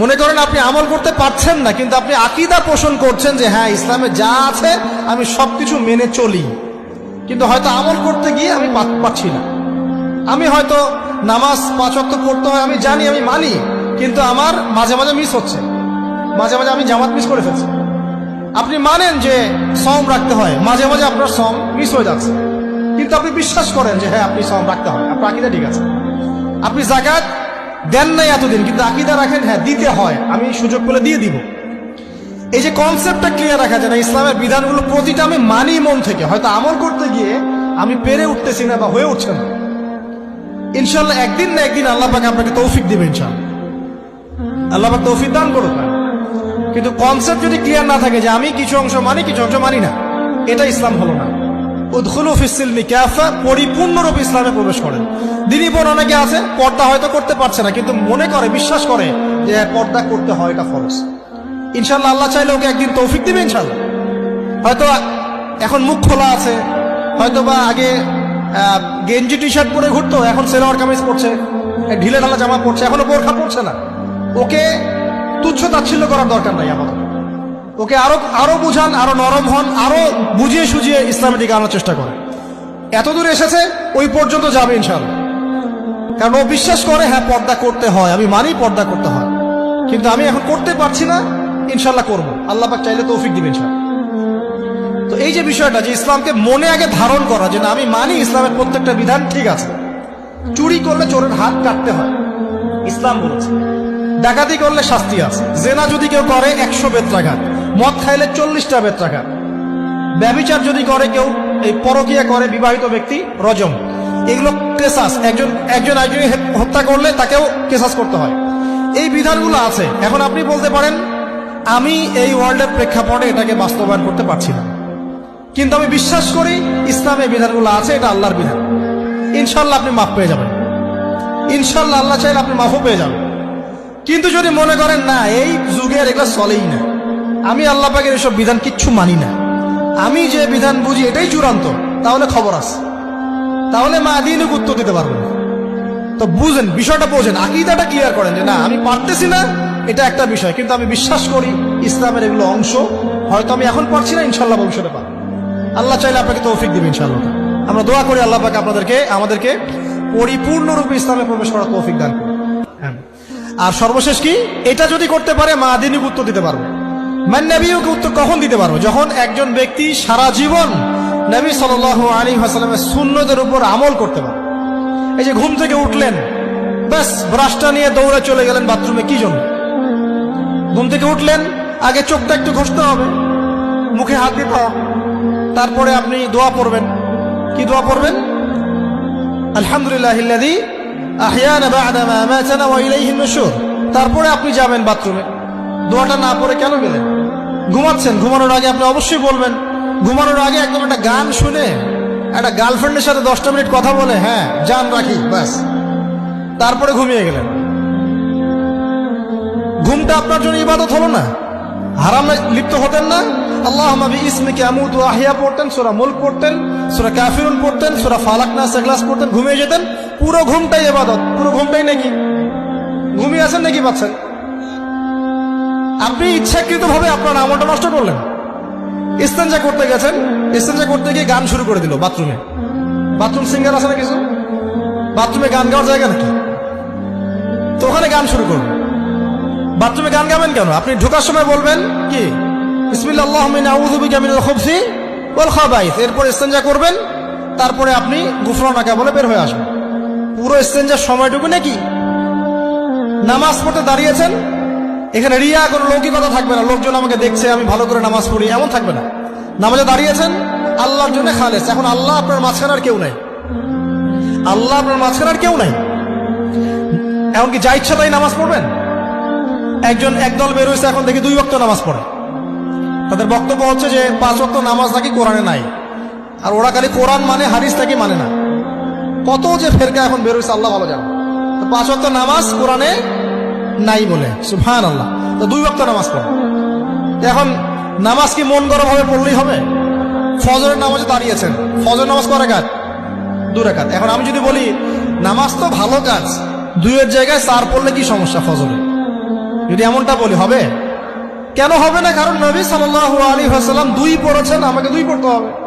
মনে করেন আপনি আমল করতে পারছেন না, কিন্তু আপনি আকিদা পোষণ করছেন যে হ্যাঁ ইসলামে যা আছে আমি সবকিছু মেনে চলি। কিন্তু হয়তো আমল করতে গিয়ে আমি পাচ্ছি না। আমি হয়তো নামাজ পাঁচ অক্ত পড়তে হয়, আমি জানি, আমি মানি, কিন্তু আমার মাঝে মাঝে মিস হচ্ছে। মাঝে মাঝে আমি জামাত মিস করে ফেলছি। আপনি মানেন যে সম রাখতে হয়, মাঝে মাঝে আপনার সম মিস হয়ে যাচ্ছে। কিন্তু আপনি বিশ্বাস করেন যে হ্যাঁ আপনি সম রাখতে হয় আপনার আকিদা ঠিক আছে। আপনি জাকাত দেন নাই এতদিন, কিন্তু আকিদা রাখেন হ্যাঁ দিতে হয়। আমি সুযোগ পেলে দিয়ে দিব। এই যে কনসেপ্টটা ক্লিয়ার রাখা যায় না, ইসলামের বিধানগুলো প্রতিটা আমি মানি মন থেকে। হয়তো আমল করতে গিয়ে আমি পেরে উঠতেছি না বা হয়ে উঠছে না। ইনশাল্লাহ একদিন না একদিন আল্লাহ পাকে আপনাকে তৌফিক দিবে ইনশাল্লাহ আল্লাহ পাক তৌফিক দান করুক। কিন্তু কনসেপ্ট যদি ক্লিয়ার না থাকে যে আমি কিছু অংশ মানি, কিছু অংশ মানি না, এটা ইসলাম হলো না। উদ্খুল ফিসিলমি ক্যাফা পরিপূর্ণরূপে ইসলামে প্রবেশ করেন। দিনী বোন অনেকে আছে, পর্দা হয়তো করতে পারছে না, কিন্তু মনে করে, বিশ্বাস করে যে পর্দা করতে হয়, এটা ফরজ। ইনশাল্লাহ আল্লাহ চাইলে ওকে একদিন তৌফিক দিবে ইনশাল্লাহ হয়তো এখন মুখ খোলা আছে, হয়তো বা আগে গেঞ্জি টি শার্ট পরে ঘুরতো, এখন সেলোয়ার কামিজ পরছে ঢিলে ঢালা জামা পরছে, এখনও বোরখা পরছে না। ওকে তুচ্ছ তাচ্ছিল্য করার দরকার নাই আমাদের। ওকে আরও আরও বুঝান, আরও নরম হন, আরও বুঝিয়ে সুঝিয়ে ইসলামের দিকে আনার চেষ্টা করে এতদূর এসেছে, ওই পর্যন্ত যাবে ইনশাল্লাহ কারণ ও বিশ্বাস করে হ্যাঁ পর্দা করতে হয়। আমি মানি পর্দা করতে হয়। কিন্তু আমি এখন করতে পারছি না ইনশাল্লাহ করব। পাক চাইলে তৌফিক দিবেন ইনশাল্লাহ তো এই যে বিষয়টা, যে ইসলামকে মনে আগে ধারণ করা, যে না, আমি মানি ইসলামের প্রত্যেকটা বিধান ঠিক আছে। চুরি করলে চোরের হাত কাটতে হয়। ইসলাম বলেছে। ডাকাতি করলে শাস্তি আছে। জেনা যদি কেউ করে, একশো বেত্রাঘাত। মদ খাইলে চল্লিশটা বেত্রাঘাত। ব্যবিচার যদি করে কেউ, এই পরকিয়া করে বিবাহিত ব্যক্তি, রজম। এগুলো কেসাস। একজন একজন একজন হত্যা করলে তাকেও কেসাস করতে হয়। এই বিধানগুলো আছে। এখন আপনি বলতে পারেন, আমি এই ওয়ার্ল্ডের প্রেক্ষাপটে এটাকে বাস্তবায়ন করতে পারছি না। কিন্তু আমি বিশ্বাস করি ইসলামের বিধানগুলো আছে, এটা আল্লাহর বিধান। ইনশাল্লাহ আপনি মাফ পেয়ে যাবেন। ইনশাল্লাহ আল্লাহ চাইলে আপনি মাফও পেয়ে যাবেন। কিন্তু যদি মনে করেন, না, এই যুগের এগুলো চলেই না। আমি আল্লাহ পাকের এসব বিধান কিচ্ছু মানি না। আমি যে বিধান বুঝি এটাই চূড়ান্ত। তাহলে খবর আছে। তাহলে মা দিনুক উত্তর দিতে পারব না। তো বুঝেন, বিষয়টা বোঝেন, আকিদাটা ক্লিয়ার করেন যে না, আমি পারতেছি না, এটা একটা বিষয়। কিন্তু আমি বিশ্বাস করি ইসলামের এগুলো অংশ। হয়তো আমি এখন পারছি না, ইনশাল্লাহ ভবিষ্যতে পারব। আল্লাহ চাইলে আপনাকে তৌফিক দিবে ইনশাল্লাহ। আমরা দোয়া করি আল্লাহ পাকে আপনাদেরকে, আমাদেরকে পরিপূর্ণরূপে ইসলামে প্রবেশ করার তৌফিক দান করুন। হ্যাঁ। আর সর্বশেষ কি? এটা যদি করতে পারে, মা দিনুক উত্তর দিতে পারব। মান্নাবিউকে উত্তর কখন দিতে পারব যখন একজন ব্যক্তি সারা জীবন নবী সাল আলী হাসালামের শূন্যদের উপর আমল করতে পারে। এই যে ঘুম থেকে উঠলেন, ব্যাস, ব্রাশটা নিয়ে দৌড়ে চলে গেলেন বাথরুমে, কি জন্য? ঘুম থেকে উঠলেন, আগে চোখটা একটু ঘষতে হবে, মুখে হাত দিতে হবে, তারপরে আপনি দোয়া পড়বেন। কি দোয়া পড়বেন? আলহামদুলিল্লাহ তারপরে আপনি যাবেন বাথরুমে। দোয়াটা না পড়ে কেন গেলেন? ঘুমাচ্ছেন, ঘুমানোর আগে আপনি অবশ্যই বলবেন। ঘুমানোর আগে একদম একটা গান শুনে একটা গার্লফ্রেন্ডের সাথে দশটা মিনিট কথা বলে হ্যাঁ জান রাখি, ব্যাস। তারপরে ঘুমিয়ে গেলেন। ঘুমটা আপনার জন্য ইবাদত হলো না। হারামে লিপ্ত হতেন না। আল্লাহ নবী ইসমিকে আমুদ ও আহিয়া পড়তেন, সোরা মুল্ক পড়তেন, সোরা ক্যাফিরুন পড়তেন, সোরা ফালাক না সেগলাস পড়তেন, ঘুমিয়ে যেতেন। পুরো ঘুমটাই ইবাদত, পুরো ঘুমটাই নাকি। ঘুমিয়ে আছেন নাকি পাচ্ছেন আপনি ইচ্ছাকৃত ভাবে আপনার আমলটা নষ্ট করলেন। ইস্তেঞ্জা করতে গেছেন, ইস্তেঞ্জা করতে গিয়ে গান শুরু করে দিল বাথরুমে। বাথরুম সিঙ্গার আছে না কিছু বাথরুমে গান গাওয়ার জায়গা নাকি? তো ওখানে গান শুরু করুন। বাথরুমে গান গাবেন কেন? আপনি ঢোকার সময় বলবেন কি? এরপর ইস্তেঞ্জা করবেন, তারপরে আপনি গুফরানাকা বলে বের হয়ে আসবেন। পুরো ইস্তেঞ্জার সময়টুকু নাকি? নামাজ পড়তে দাঁড়িয়েছেন এখানে রিয়া, কোনো লৌকিকতা থাকবে না। লোকজন আমাকে দেখছে, আমি ভালো করে নামাজ পড়ি, এমন থাকবে না। নামাজে দাঁড়িয়েছেন, আল্লাহর জন্য খালেস। এখন আল্লাহ আপনার মাঝখানে আর কেউ নাই। আল্লাহ আপনার মাঝখানে আর কেউ নাই। এমনকি যা ইচ্ছা তাই নামাজ পড়বেন? একজন একদল বের হয়েছে, এখন দেখি দুই ওয়াক্ত নামাজ পড়ে। তাদের বক্তব্য হচ্ছে যে, পাঁচ ওয়াক্ত নামাজ নাকি কোরআনে নাই। আর ওরা খালি কোরআন মানে হারিস নাকি মানে না। কত যে ফেরকা এখন বের হয়েছে, আল্লাহ ভালো জানে। পাঁচ ওয়াক্ত নামাজ কোরআনে নাই বলে। সুফান আল্লাহ তো দুই ওয়াক্ত নামাজ পড়ে। এখন নামাজ কি মন গরম ভাবে পড়লেই হবে? ফজরের নামাজে দাঁড়িয়েছেন। ফজর নামাজ করে কাজ দু রেখাত এখন আমি যদি বলি, নামাজ তো ভালো কাজ। দুইয়ের জায়গায় চার পড়লে কি সমস্যা ফজরে? যদি এমনটা বলি, হবে? কেন হবে না? কারণ নবী সাল্লাল্লাহু আলী হাসাল্লাম দুই পড়েছেন, আমাকে দুই পড়তে হবে।